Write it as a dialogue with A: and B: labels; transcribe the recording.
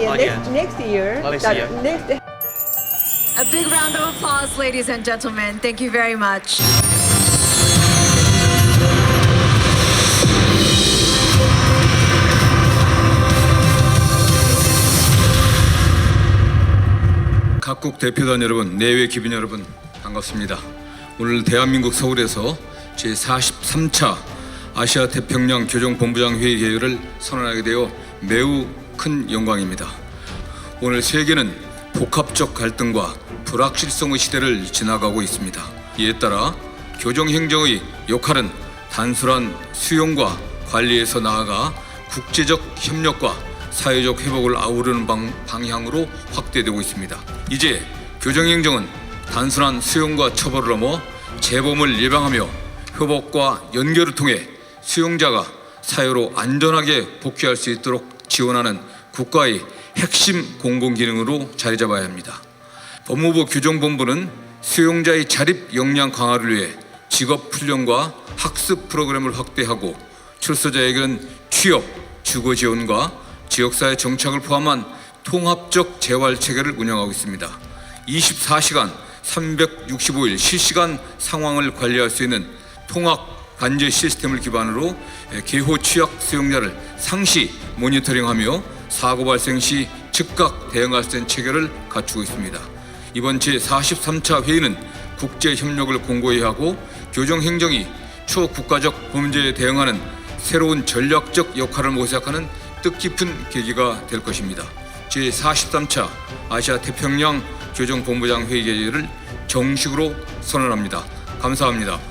A: yeah,
B: Oh,
A: next,
B: yeah.
A: next year.
B: Next
A: that-
B: year.
A: Next,
C: A big round of applause, ladies and gentlemen. Thank you very much.
D: 각국 대표단 여러분, 내외 기빈 여러분 반갑습니다. 오늘 대한민국 서울에서 제 43차 아시아 태평양 교정 본부장 회의 개요를 선언하게 되어 매우 큰 영광입니다. 오늘 세계는 복합적 갈등과 불확실성의 시대를 지나가고 있습니다. 이에 따라 교정행정의 역할은 단순한 수용과 관리에서 나아가 국제적 협력과 사회적 회복을 아우르는 방, 방향으로 확대되고 있습니다. 이제 교정행정은 단순한 수용과 처벌을 넘어 재범을 예방하며 회복과 연결을 통해 수용자가 사회로 안전하게 복귀할 수 있도록 지원하는 국가의 핵심 공공기능으로 자리 잡아야 합니다. 법무부 교정본부는 수용자의 자립 역량 강화를 위해 직업 훈련과 학습 프로그램을 확대하고 출소자에게는 취업, 주거 지원과 지역사회 정착을 포함한 통합적 재활 체계를 운영하고 있습니다. 24시간 365일 실시간 상황을 관리할 수 있는 통합 관제 시스템을 기반으로 개호 취약 수용자를 상시 모니터링하며 사고 발생 시 즉각 대응할 수 있는 체계를 갖추고 있습니다. 이번 제43차 회의는 국제 협력을 공고히 하고 교정 행정이 초국가적 범죄에 대응하는 새로운 전략적 역할을 모색하는 뜻깊은 계기가 될 것입니다. 제43차 아시아 태평양 교정본부장 회의 개최를 정식으로 선언합니다. 감사합니다.